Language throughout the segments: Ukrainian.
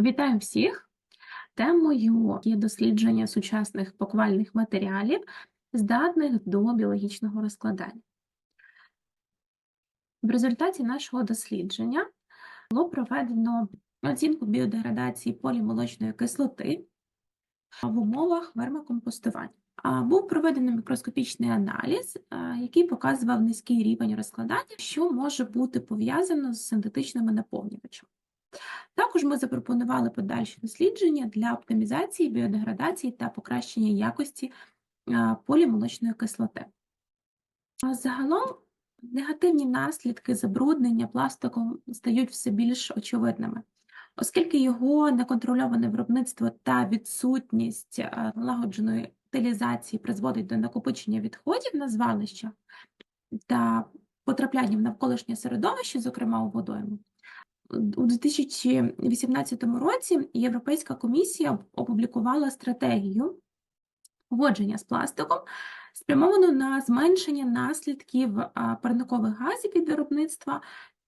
Вітаю всіх! Темою є дослідження сучасних пакувальних матеріалів, здатних до біологічного розкладання. В результаті нашого дослідження було проведено оцінку біодеградації полімолочної кислоти в умовах вермикомпостування. А Був проведений мікроскопічний аналіз, який показував низький рівень розкладання, що може бути пов'язано з синтетичними наповнювачами. Також ми запропонували подальші дослідження для оптимізації, біодеградації та покращення якості полімолочної кислоти. Загалом негативні наслідки забруднення пластиком стають все більш очевидними, оскільки його неконтрольоване виробництво та відсутність налагодженої утилізації призводить до накопичення відходів на звалищах та потрапляння в навколишнє середовище, зокрема у водойму. У 2018 році Європейська комісія опублікувала стратегію поводження з пластиком, спрямовану на зменшення наслідків парникових газів від виробництва,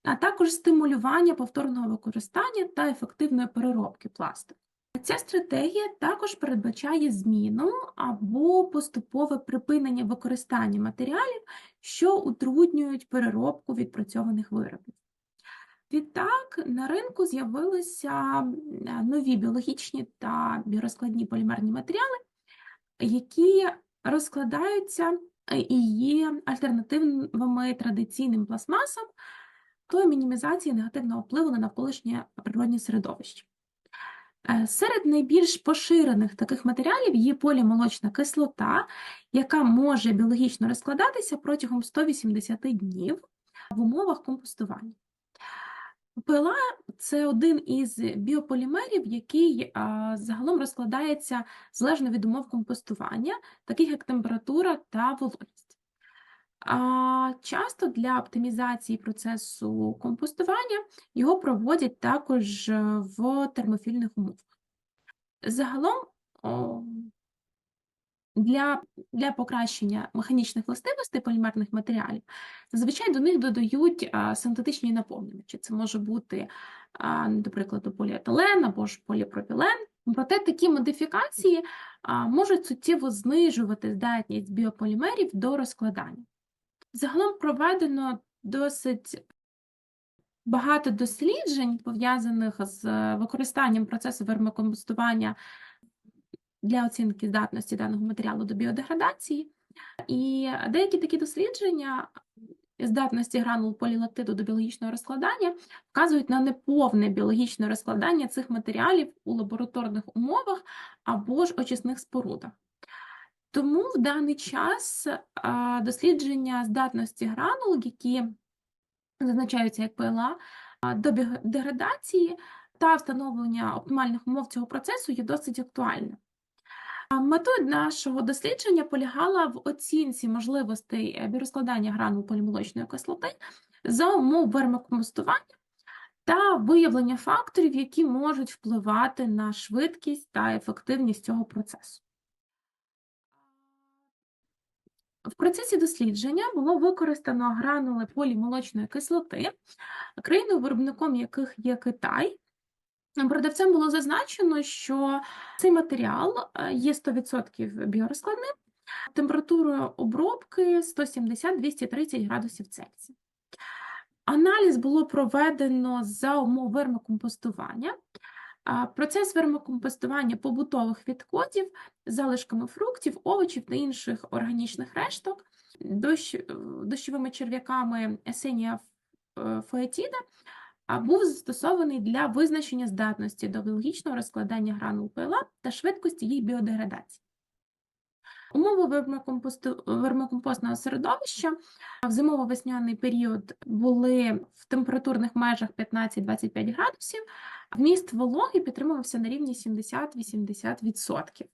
а також стимулювання повторного використання та ефективної переробки пластику. Ця стратегія також передбачає зміну або поступове припинення використання матеріалів, що утруднюють переробку відпрацьованих виробів. Відтак на ринку з'явилися нові біологічні та біорозкладні полімерні матеріали, які розкладаються і є альтернативами традиційним пластмасам до мінімізації негативного впливу на навколишнє природне середовище. Е, Серед найбільш поширених таких матеріалів є полімолочна кислота, яка може біологічно розкладатися протягом 180 днів в умовах компостування. ПЛА це один із біополімерів, який а, загалом розкладається залежно від умов компостування, таких як температура та вологість. А, часто для оптимізації процесу компостування його проводять також е, в термофільних умовах. Загалом о, для, для покращення механічних властивостей полімерних матеріалів зазвичай до них додають синтетичні наповнювачі. Це може бути, до прикладу, поліетилен або ж поліпропілен. Проте такі модифікації можуть суттєво знижувати здатність біополімерів до розкладання. Загалом проведено досить багато досліджень, пов'язаних з використанням процесу вермикомпостування для оцінки здатності даного матеріалу до біодеградації. І деякі такі дослідження здатності гранул полілактиду до біологічного розкладання вказують на неповне біологічне розкладання цих матеріалів у лабораторних умовах або ж очисних спорудах. Тому в даний час дослідження здатності гранул, які зазначаються як ПЛА, до деградації та встановлення оптимальних умов цього процесу є досить актуальним. А Метою нашого дослідження полягала в оцінці можливостей е, біорозкладання гранул полімолочної кислоти за умов вермикомостування та виявлення факторів, які можуть впливати на швидкість та ефективність цього процесу. В процесі дослідження було використано гранули полімолочної кислоти, країною виробником яких є Китай. Продавцем було зазначено, що цей матеріал е, є 100% біорозкладним, температурою обробки 170-230 градусів Цельсія. Аналіз було проведено за умов вермикомпостування. Процес вермикомпостування побутових відходів, залишками фруктів, овочів та інших органічних решток, дощ, дощовими черв'яками есенія фоетіда був застосований для визначення здатності до біологічного розкладання гранул ПЛА та швидкості їх біодеградації. Умови вермикомпостного середовища в зимово-весняний період були в температурних межах 15-25 градусів, вміст вологи підтримувався на рівні 70-80%.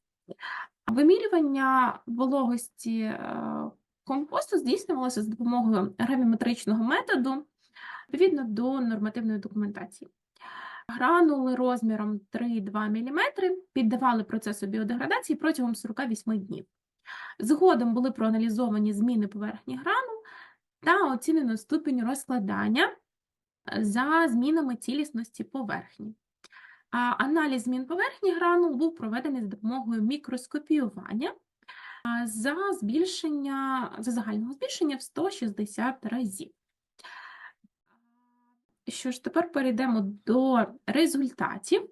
Вимірювання вологості е, компосту здійснювалося з допомогою гравіметричного методу відповідно до нормативної документації. Гранули розміром 3-2 мм піддавали процесу біодеградації протягом 48 днів. Згодом були проаналізовані зміни поверхні гранул та оцінено ступінь розкладання за змінами цілісності поверхні. Аналіз змін поверхні гранул був проведений за допомогою мікроскопіювання за збільшення, за загального збільшення в 160 разів. Що ж, тепер перейдемо до результатів.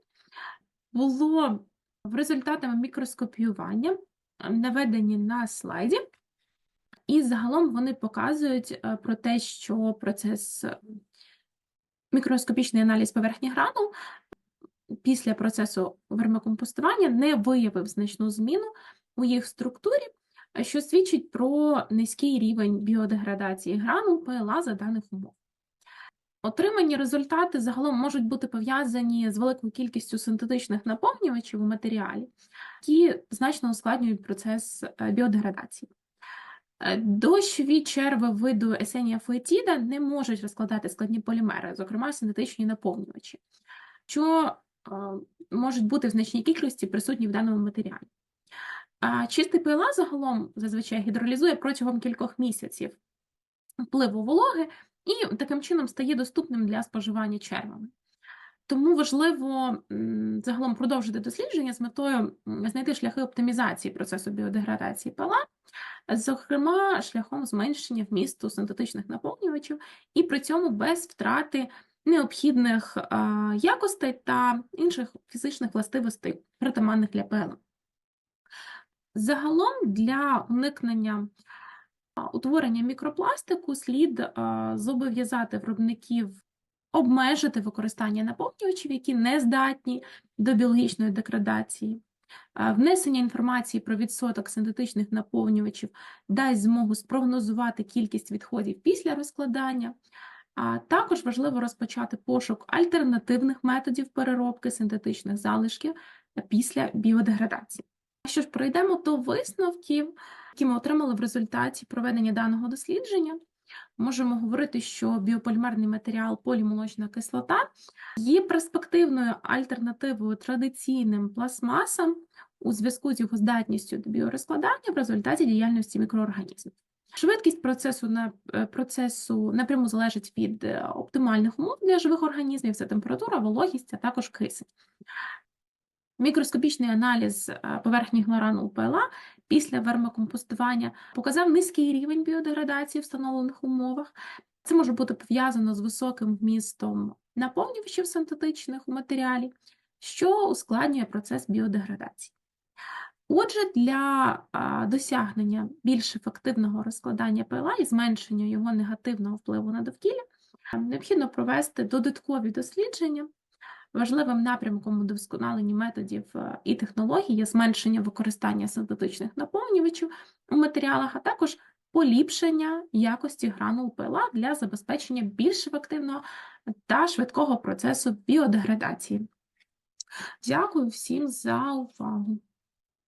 Було в результатами мікроскопіювання е, наведені на слайді, і загалом вони показують е, про те, що процес е, мікроскопічний аналіз поверхні гранул після процесу вермикомпостування не виявив значну зміну у їх структурі, що свідчить про низький рівень біодеградації гранул ПЛА за даних умов. Отримані результати загалом можуть бути пов'язані з великою кількістю синтетичних наповнювачів у матеріалі, які значно ускладнюють процес е, біодеградації. Е, Дощові черви виду Есенія фуетіда не можуть розкладати складні полімери, зокрема синтетичні наповнювачі, що е, можуть бути в значній кількості присутні в даному матеріалі. Чистий ПЛА загалом зазвичай гідролізує протягом кількох місяців впливу вологи і таким чином стає доступним для споживання червами. Тому важливо загалом продовжити дослідження з метою знайти шляхи оптимізації процесу біодеградації ПЛА, зокрема шляхом зменшення вмісту синтетичних наповнювачів, і при цьому без втрати необхідних якостей та інших фізичних властивостей, притаманних для ПЛА. Загалом для уникнення утворення мікропластику слід зобов'язати виробників обмежити використання наповнювачів, які не здатні до біологічної деградації. Внесення інформації про відсоток синтетичних наповнювачів дасть змогу спрогнозувати кількість відходів після розкладання. А також важливо розпочати пошук альтернативних методів переробки синтетичних залишків після біодеградації. Що ж, пройдемо до висновків, які ми отримали в результаті проведення даного дослідження. Можемо говорити, що біополімерний матеріал полімолочна кислота є перспективною альтернативою традиційним пластмасам у зв'язку з його здатністю до біорозкладання в результаті діяльності мікроорганізмів. Швидкість процесу на е, процесу напряму залежить від е, оптимальних умов для живих організмів, це температура, вологість, а також кисень. Мікроскопічний аналіз е, поверхні гранул ПЛА після вермикомпостування показав низький рівень біодеградації в встановлених умовах. Це може бути пов'язано з високим вмістом наповнювачів синтетичних у матеріалі, що ускладнює процес біодеградації. Отже, для досягнення більш ефективного розкладання ПЛА і зменшення його негативного впливу на довкілля необхідно провести додаткові дослідження. Важливим напрямком у методів е, і технологій є зменшення використання синтетичних наповнювачів у матеріалах, а також поліпшення якості гранул пила для забезпечення більш ефективного та швидкого процесу біодеградації. Дякую всім за увагу!